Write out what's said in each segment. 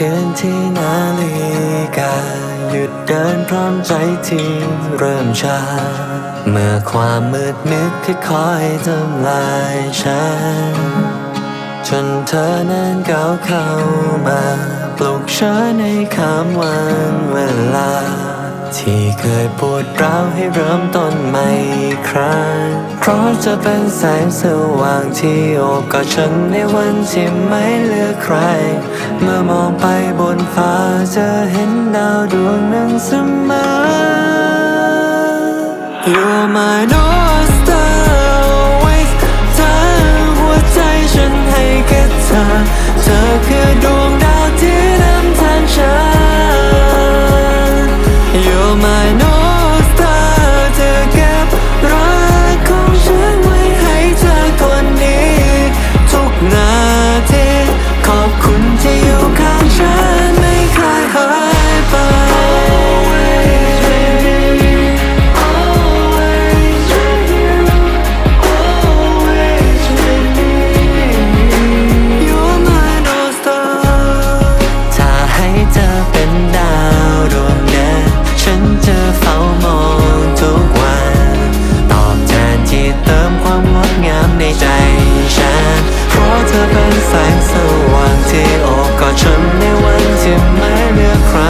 คืนที่นาฬิกา หยุดเดินพร้อมใจที่เริ่มชา เมื่อความมืดมิดที่คอยทำลายฉัน จนเธอนั้นก้าวเข้ามา ปลุกฉันในคำวันเวลา ที่เคยปวดร้าวให้เริ่มต้นใหม่อีกครั้งเพราะจะเป็นแสงสว่างที่โอบกอดฉันในวันที่ไม่เหลือใคร เมื่อมองไปบนฟ้าจะเห็นดาวดวงหนึ่งเสมอ You're my North Star my งามในใจฉัน เพราะเธอเป็นแสงสว่างที่โอบกอดฉันในวันที่ไม่เหลือใคร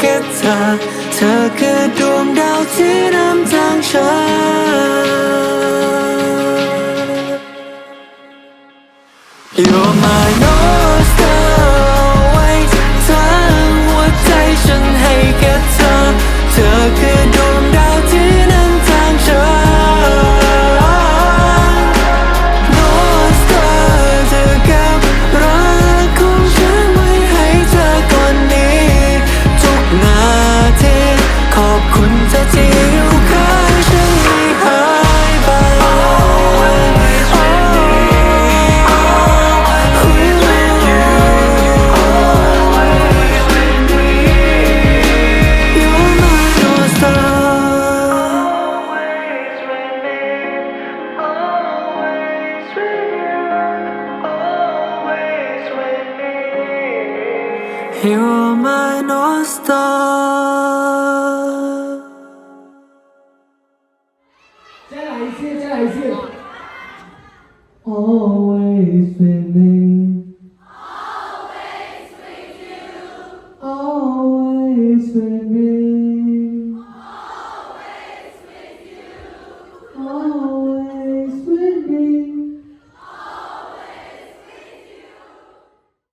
แค่เธอ เธอคือดวงดาวที่นำทางฉัน You're my You're my North Star. Always with me. Always with you. Always with me. Always with you. Always with me.